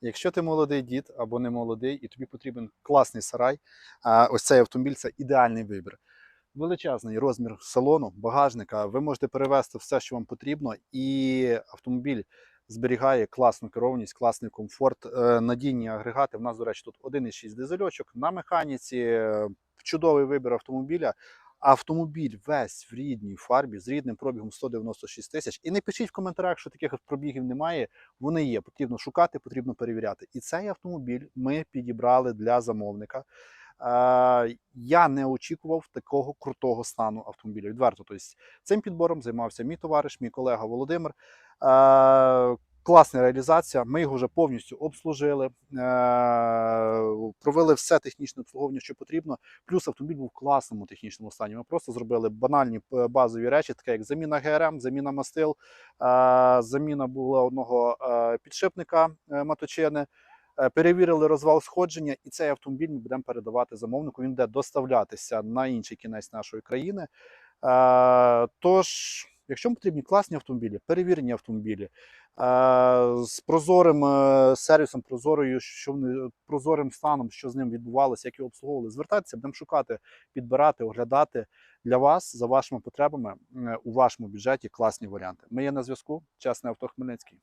Якщо ти молодий дід або не молодий, і тобі потрібен класний сарай, ось цей автомобіль це ідеальний вибір. Величезний розмір салону, багажника. Ви можете перевезти все, що вам потрібно, і автомобіль зберігає класну керованість, класний комфорт, е, надійні агрегати. У нас, до речі, тут 1,6 дизельочок на механіці, е, чудовий вибір автомобіля. Автомобіль весь в рідній фарбі з рідним пробігом 196 тисяч. І не пишіть в коментарях, що таких пробігів немає. Вони є. Потрібно шукати, потрібно перевіряти. І цей автомобіль ми підібрали для замовника. Е, я не очікував такого крутого стану автомобіля. Відверто, тобто цим підбором займався мій товариш, мій колега Володимир. Е, Класна реалізація. Ми його вже повністю обслужили, е, провели все технічне обслуговування, що потрібно. Плюс автомобіль був в класному технічному стані. Ми просто зробили банальні е, базові речі, таке як заміна ГРМ, заміна мастил, е, заміна була одного е, підшипника моточини. Е, Перевірили розвал сходження, і цей автомобіль ми будемо передавати замовнику. Він буде доставлятися на інший кінець нашої країни. Тож, якщо потрібні класні автомобілі, перевірені автомобілі з прозорим е, сервісом, прозорою, що прозорим станом, що з ним відбувалося, як його обслуговували, звертайтеся, будемо шукати, підбирати, оглядати для вас за вашими потребами е, у вашому бюджеті класні варіанти. Ми є на зв'язку. Чесне авто Хмельницький.